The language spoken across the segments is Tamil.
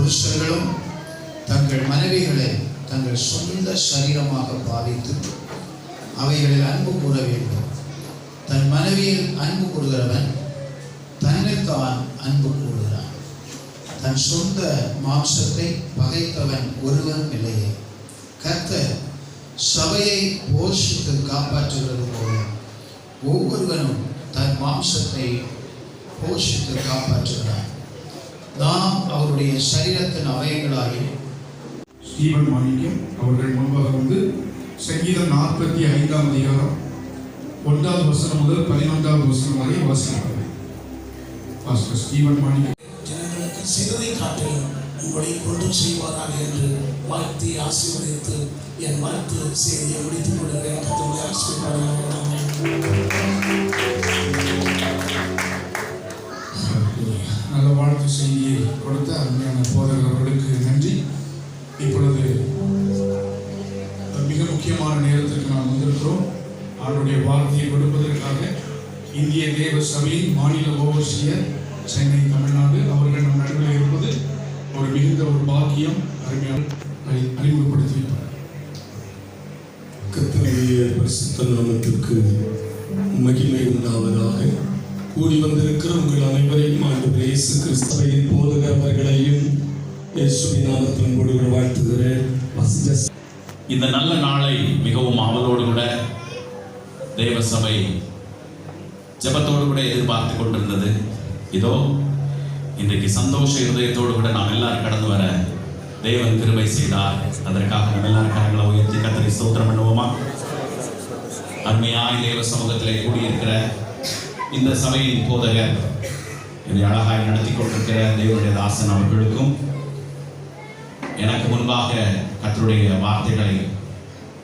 புருஷர்களும் தங்கள் மனைவிகளை தங்கள் சொந்த சரீரமாக பாவித்து அவைகளில் அன்பு கூற வேண்டும். தன் மனைவியில் அன்பு கூறுகிறவன் தன்னைத்தான் அன்பு கூறுகிறான். தன் சொந்த மாம்சத்தை பகைத்தவன் ஒருவனும் இல்லையே. கத்த சபையை போஷித்து காப்பாற்றுகிறது போல ஒவ்வொருவனும் தன் மாம்சத்தை போஷித்து காப்பாற்றுகிறான். நாம் அவருடைய சரீரத்தின் அவயங்களாகி ஸ்டீவன் மாணிக்கம் அவர்கள் முன்பாக வந்து சங்கீதம் நாற்பத்தி ஐந்தாம் அதிகாரம் ஒன்றாவது வசனம் முதல் பதினொன்றாவது வசனம் வரை வாசிப்பார்கள். Pastor Steven Manickam. ஜனங்களுக்கு செய்ததை காட்டிலும் உங்களை கொண்டு செய்வாராக என்று வாழ்த்தி ஆசீர்வதித்து என் வாழ்த்து செய்தியை முடித்துக் கொள்கிறேன். கத்தோடைய இருக்கிறார் அதற்காக நம்ம எல்லாரும் கரங்களை உயர்த்தி கத்தரை ஸ்தோத்திரம் பண்ணுவோமா? அருமையாய் தேவ சமூகத்திலே கூடியிருக்கிற இந்த சபையின் போதகர் இதை அழகாய் நடத்தி கொண்டிருக்கிற தேவனுடைய தாசன் அவர்களுக்கும் எனக்கு முன்பாக கத்தருடைய வார்த்தைகளை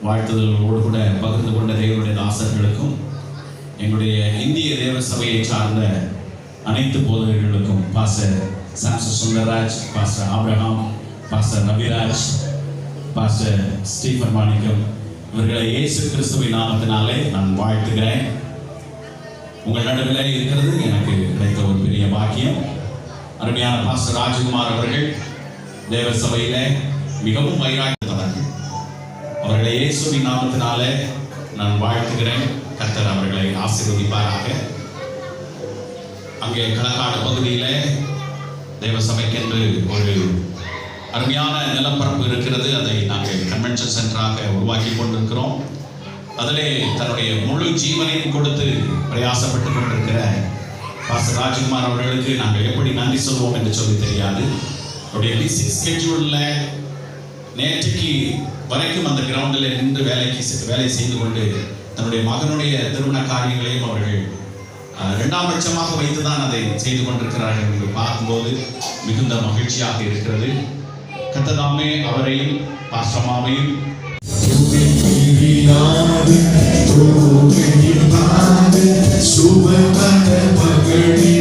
வாழ்த்துதல்களோடு கூட பகிர்ந்து கொண்ட தேவனுடைய தாசர்களுக்கும் எங்களுடைய இந்திய தேவ சபையை சார்ந்த அனைத்து போதகர்களுக்கும் பாச சாம்ச சுந்தரராஜ் பாச ஆபிரகாம் பாச ரவிராஜ் பாஸ்டர் ஸ்டீஃபன் மாணிக்கம் இவர்களை இயேசு கிறிஸ்துவின் நாமத்தினாலே நான் வாழ்த்துகிறேன். உங்கள் நடுவில் இருக்கிறது எனக்கு கிடைத்த ஒரு பெரிய பாக்கியம். அருமையான பாஸ்டர் ராஜகுமார் அவர்கள் தேவ சபையில் மிகவும் வைராக்கியத்தவர்கள். அவர்களை இயேசுவின் நாமத்தினாலே நான் வாழ்த்துகிறேன். கர்த்தர் அவர்களை ஆசீர்வதிப்பாராக. அங்கே களக்காடு பகுதியில் தேவ சபைக்கென்று ஒரு அருமையான நிலப்பரப்பு இருக்கிறது. அதை நாங்கள் கன்வென்ஷன் சென்டராக உருவாக்கி கொண்டிருக்கிறோம். அதிலே தன்னுடைய முழு ஜீவனையும் கொடுத்து பிரயாசப்பட்டு கொண்டிருக்கிற பாஸ்டர் ராஜ்குமார் அவர்களுக்கு நாங்கள் எப்படி நன்றி சொல்வோம் என்று சொல்லி தெரியாது. அவருடைய பிசி ஸ்கெட்யூலில் நேற்றுக்கு வரைக்கும் அந்த கிரவுண்டில் நின்று வேலைக்கு செ- வேலை செய்து கொண்டு தன்னுடைய மகனுடைய திருமண காரியங்களையும் அவர்கள் இரண்டாம் பட்சமாக வைத்துதான் அதை செய்து கொண்டிருக்கிறார்கள் என்று பார்க்கும்போது மிகுந்த மகிழ்ச்சியாக இருக்கிறது. கத்ததாமே அவரையும் பாசமாவையும் சுப பகடி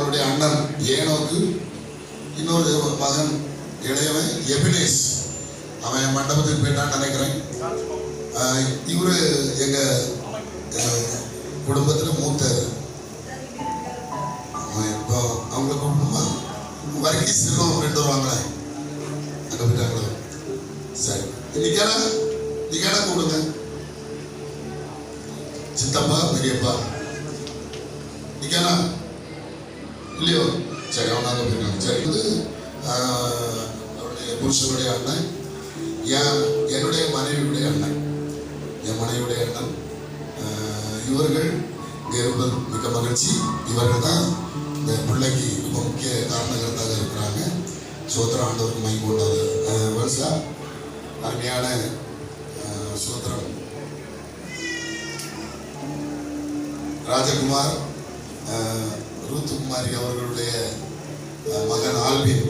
அவருடைய அண்ணன் ஏனோக்கு இன்னொரு மகன் இளையவன் எபினேஸ். அவன் மண்டபத்துக்கு போயிட்டான்னு நினைக்கிறேன். இவரு எங்க குடும்பத்துல மூத்த அவன் இப்போ அவங்கள குடும்பமா வர்க்கீஸ் செல்வம் ரெண்டு வருவாங்களே அங்க போயிட்டாங்களோ? சரி. இன்னைக்கு இன்னைக்கான கொடுங்க சித்தப்பா பெரியப்பா இன்னைக்கானா இல்லையோ சரி அவன் அங்கே போயிருக்காங்க சரி அவருடைய புருஷனுடைய அண்ணன் என் என்னுடைய மனைவியுடைய அண்ணன்? என் மனைவியுடைய அண்ணன் இவர்கள் இங்கே இருப்பது மிக்க மகிழ்ச்சி. இவர்கள் தான் இந்த பிள்ளைக்கு ரொம்ப முக்கிய காரணகர்த்தாக இருக்கிறாங்க. சோத்திரம் ஆண்டவருக்கு மை கொண்டாது வருஷா அருமையான ஆஹ், சோத்திரம் ராஜகுமார் ஆஹ், ரூத்துக்குமாரி அவர்களுடைய மகன் ஆல்வின்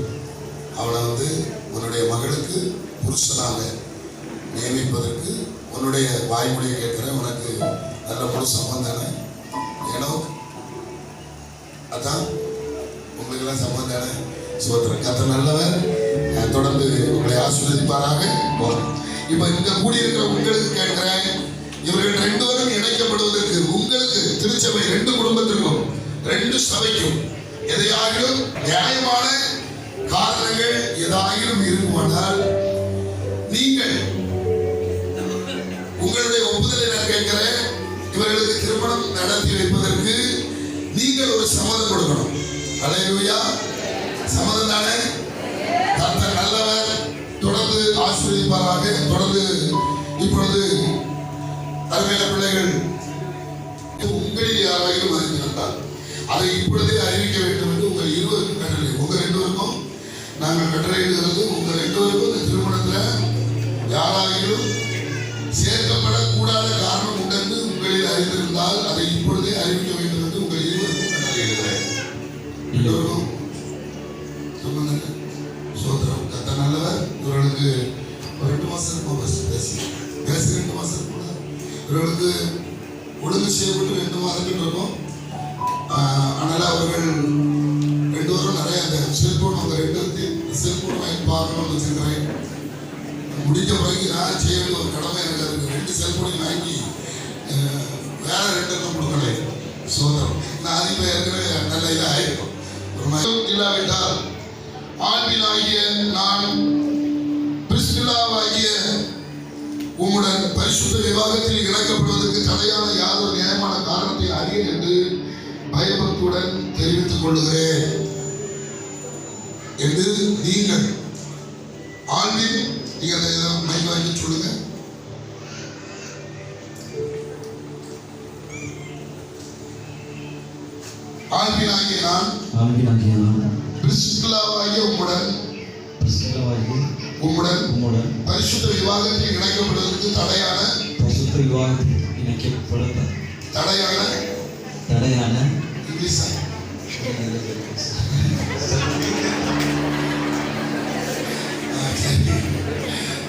அவனை வந்து உன்னுடைய மகளுக்கு புருஷனாக நியமிப்பதற்கு உன்னுடைய வாய்மொழியை கேட்குறேன். உனக்கு நல்ல முழு சம்பந்தம் ஏனோ அதான் உங்களுக்கெல்லாம் எல்லாம் சம்பந்தம் சோத்திரம் கத்த நல்லவர். தொடர்ந்து உங்களை ஆசீர்வதிப்பாராக. போறேன் இப்ப இங்க கூடியிருக்கிற உங்களுக்கு கேட்கிறேன் இவர்கள் ரெண்டு வரும் இணைக்கப்படுவதற்கு உங்களுக்கு திருச்சபை ரெண்டு குடும்பத்திற்கும் ரெண்டு சபைக்கும் எதையாகிலும் நியாயமான காரணங்கள் ஏதாயிலும் இருக்குமானால் நீங்கள் உங்களுடைய ஒப்புதலை நான் கேட்கிறேன் இவர்களுக்கு திருமணம் நடத்தி வைப்பதற்கு நீங்கள் ஒரு சம்மதம் கொடுக்கணும். அலையா சம்மதம் தானே? கர்த்தர் நல்லவர். தொடர்ந்து ஆசிரியப்பாராக தொடர்ந்து இப்பொழுது அருமையான பிள்ளைகள் உங்களில் யாராயிலும் அறிந்திருந்தால் அதை இப்பொழுதே அறிவிக்க வேண்டும் என்று உங்கள் இருவருக்கும் கட்டளை. உங்க ரெண்டுவருக்கும் நாங்கள் கட்டளையிடுகிறது உங்கள் ரெண்டு இந்த திருமணத்தில் யாராயிலும் சேர்க்கப்படக்கூடாத காரணம் உண்டென்று உங்களில் அறிந்திருந்தால் அதை இப்பொழுதே அறிவிக்க வேண்டும் என்று உங்கள் இருவருக்கும் கட்டளையிடுகிறேன் எல்லோரும் சொல்லுங்க சோதரம் கத்த நல்லவர். இவர்களுக்கு ஒரு ரெண்டு மாசம் இருக்கும் பேசி பேசி. ரெண்டு மாசம் இருக்கும் இவர்களுக்கு ஒழுங்கு செய்யப்பட்டு ரெண்டு மாதங்கள் இருக்கும். அதனால் அவர்கள் ரெண்டு பேரும் நிறைய அந்த செல்போன் அந்த ரெண்டு செல்போன் வாங்கி பார்க்கணும்னு வச்சிருக்கிறேன். முடிஞ்ச பிறகு நான் செய்ய வேண்டிய ஒரு கடமை எனக்கு இருக்கு ரெண்டு செல்போனையும் வாங்கி வேற ரெண்டு எல்லாம் கொடுக்கல சோதரம் நான் அதிக ஏற்கனவே நல்ல இதாக ஆயிருக்கும். இல்லாவிட்டால் ஆண்பினாகிய நான் பிரிஸ்டிலாவாகிய உம்முடன் பரிசுத்த விவாதத்தில் இழக்கப்படுவதற்கு தடையான யாதொரு நியாயமான காரணத்தை அறிய என்று பயபக்தியுடன் தெரிவித்துக் கொள்கிறேன் என்று நீங்கள் ஆண்பின் நீங்க அந்த இதை மைக் வாங்கி சொல்லுங்க. ஆண்பினாகிய நான் ஆண்பினாகிய நான் பிரிஸ்டிலாவாகிய உம்முடன் கிறிஸ்தவாகி உம்முடன் உம்முடன் பரிசுத்த விவாகத்தில் இணைக்கப்படுவதற்கு தடையான பரிசுத்த விவாகத்தில் இணைக்கப்பட தடையான தடையான சரி.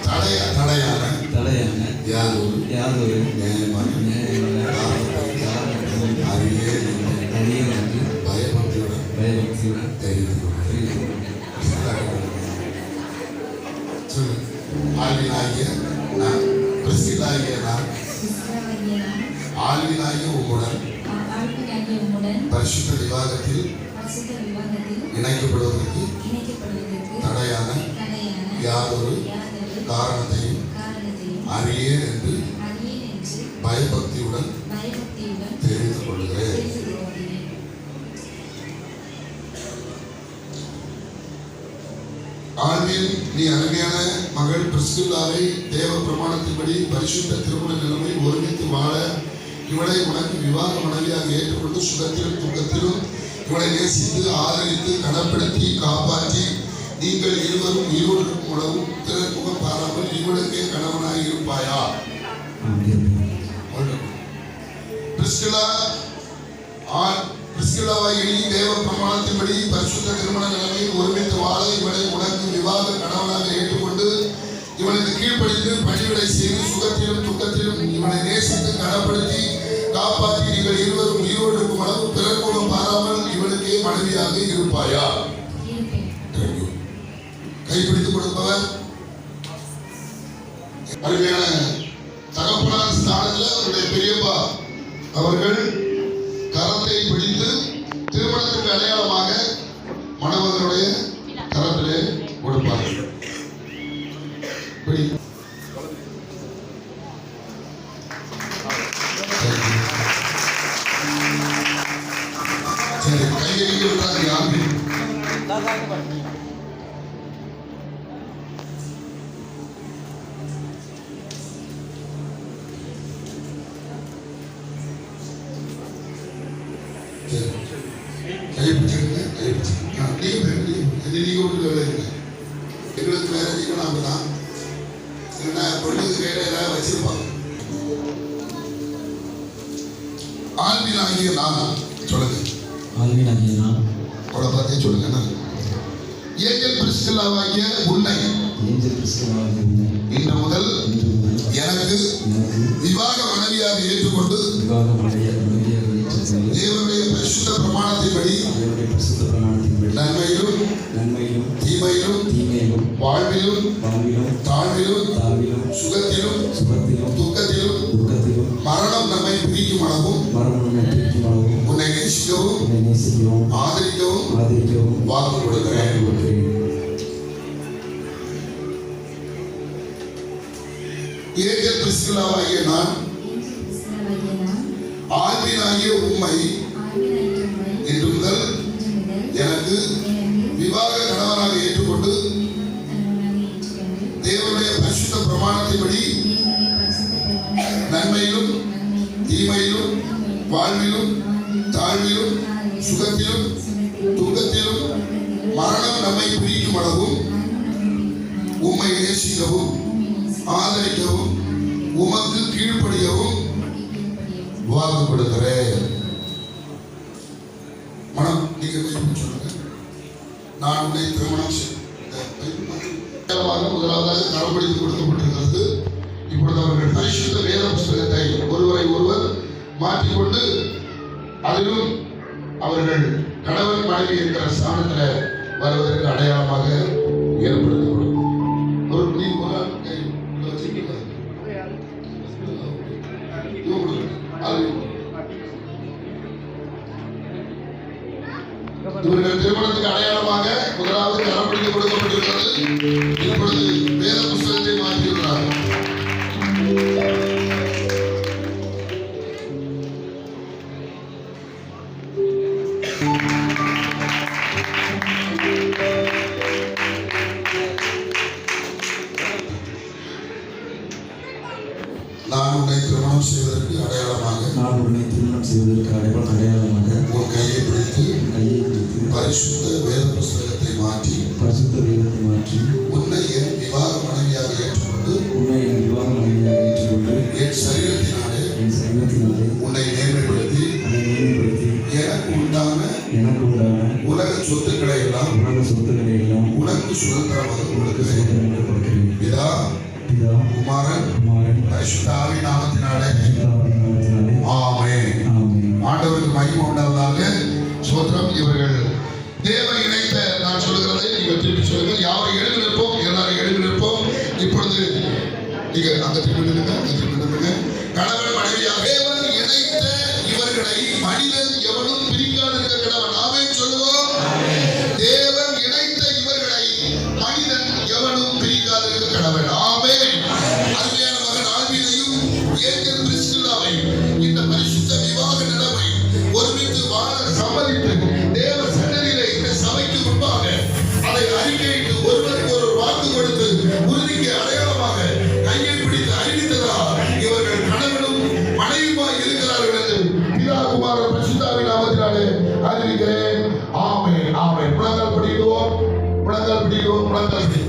தடைய தடையான தடையான யாதொரு யாதொரு நியாயமான நியாயமான காரணத்தை காரணத்தையும் அறியே அறிய வந்து தெரிவித்துக் கொள்கிறேன். தெரிவித்துக் சொல்லு. ஆள்வினாகிய நான் பிரிஸ்டிலாகிய நான் உம்முடன் பரிசுத்த விவாகத்தில் இணைக்கப்படுவதற்கு தடையான யாதொரு காரணத்தையும் அறியேன் என்று பயபக்தியுடன் தெரிவித்துக் கொள்கிறேன். ஆழ்வில் நீ அருமையான மகள் பிரிஸ்கில்லாவை தேவ பிரமாணத்தின்படி பரிசுத்த திருமண நிலைமை ஒருமித்து வாழ இவளை உனக்கு விவாக மனைவியாக ஏற்றுக்கொண்டு சுகத்திலும் துக்கத்திலும் இவளை நேசித்து ஆதரித்து கனப்படுத்தி காப்பாற்றி நீங்கள் இருவரும் உயிரோடு உணவும் திறன்முகம் பாராமல் இவளுக்கே கணவனாய் இருப்பாயா? பிரிஸ்கில்லா ஆண் எண்ணி தேவ பிரமாணத்தின்படி பரிசுத்த திருமண நிலைமையில் ஒருமித்து வாழ இவளை உனக்கு விவாக கணவனாக ஏற்றுக்கொண்டு இவனுக்கு கீழ்ப்படிந்து பணிவிடை செய்து சுகத்திலும் துக்கத்திலும் இவனை நேசித்து கனப்படுத்தி காப்பாற்றி நீங்கள் இருவரும் உயிரோடு இருக்கும் அளவு பிறர் மூலம் பாராமல் இவனுக்கே மனைவியாக இருப்பாயா. கைப்பிடித்துக் கொடுப்பவர் அருமையான தகப்பனார் ஸ்தானத்தில் அவருடைய பெரியப்பா அவர்கள் கரத்தை பிடித்து திருமணத்துக்கு அடையாளமாக மணமகனுடைய ஆண்பின் ஆகிய நான் சொல்லுங்க. ஆல்வீனாகிய நான் அவளை பார்த்தே சொல்லுங்க ஏஞ்சல் பிரிஸ்கில்லாவாகிய உன்னை. ஏஞ்சல் கிறிஸ்துவாகிய உன்னை. இன்று முதல் எனக்கு விவாக மனைவியாக ஏற்றுக்கொண்டு விவாக மனைவிய மனைவியாக தேவனுடைய பரிசுத்த பிரமாணத்தின்படி தேவனுடைய பரிசுத்த பிரமாணத்தின்படி நன்மையிலும் நன்மையிலும் தீமையிலும் தீமையிலும் வாழ்விலும் வாழ்விலும் தாழ்விலும் தாழ்விலும் சுகத்திலும் சுகத்திலும் துக்கத்திலும் துக்கத்திலும் மரணம் நம்மை பிரிக்கும் அளவும் மரணம் பிரிக்கும் அளவும் உன்னை நேசிக்கவும் உன்னை நேசிக்கவும் ஆதரிக்கவும் ஆதரிக்கவும் வாக்கு கொடுக்கிறேன். ஏஞ்சல் பிரிஸ்கில்லாவாகிய நான் ஆழ்வினாகிய உண்மை. இன்று முதல் எனக்கு விவாக கணவனாக ஏற்றுக்கொண்டு தேவனுடைய பரிசுத்த பிரமாணத்தின்படி நன்மையிலும் தீமையிலும் வாழ்விலும் தாழ்விலும் சுகத்திலும் துன்பத்திலும் மரணம் நம்மை பிரிக்கும் அளவும் உம்மை நேசிக்கவும் ஆதரிக்கவும் உமக்கு கீழ்ப்படியவும் வாக்கு கொடுக்கிறேன் மனம் நீங்க சொல்லுங்க. நான் உன்னை திருமணம் முதலாவதாக கரப்படுத்தி கொடுக்கப்பட்டிருக்கிறது. இப்பொழுது அவர்கள் பரிசுத்த வேத புஸ்தகத்தை ஒருவரை ஒருவர் மாற்றிக்கொண்டு அதிலும் அவர்கள் கணவன் மனைவி என்கிற ஸ்தானத்தில் வருவதற்கு அடையாளமாக ஏற்படுத்தி கொடுக்கும் ஒரு நீ இவர்கள் திருமணத்துக்கு அடையாளமாக முதலாவது கரப்பிடித்து கொடுக்கப்பட்டிருக்கிறது. குமாரன் குமாரன் பரிசுத்த ஆவி நாமத்தினாலே. ஆண்டவருக்கு மகிமை உண்டாவதாக. சோத்திரம் இவர்கள் தேவ இணைத்த நான் சொல்கிறதை நீங்கள் திருப்பி சொல்லுங்கள். யாரை எழுந்து நிற்போம்? எல்லாரும் எழுந்து நிற்போம். இப்பொழுது நீங்க அந்த திருப்பி நின்னுங்க அந்த திருப்பி நின்னுங்க கணவன் Dios plantas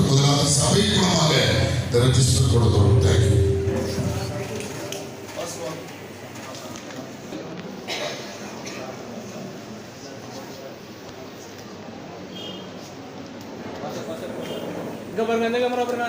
முதலாவது சபை மூலமாக ரெஜிஸ்டர் கொடுக்கிறோம் தேங்க்யூ இங்க பாருங்க எந்த கேமரா பாருங்க?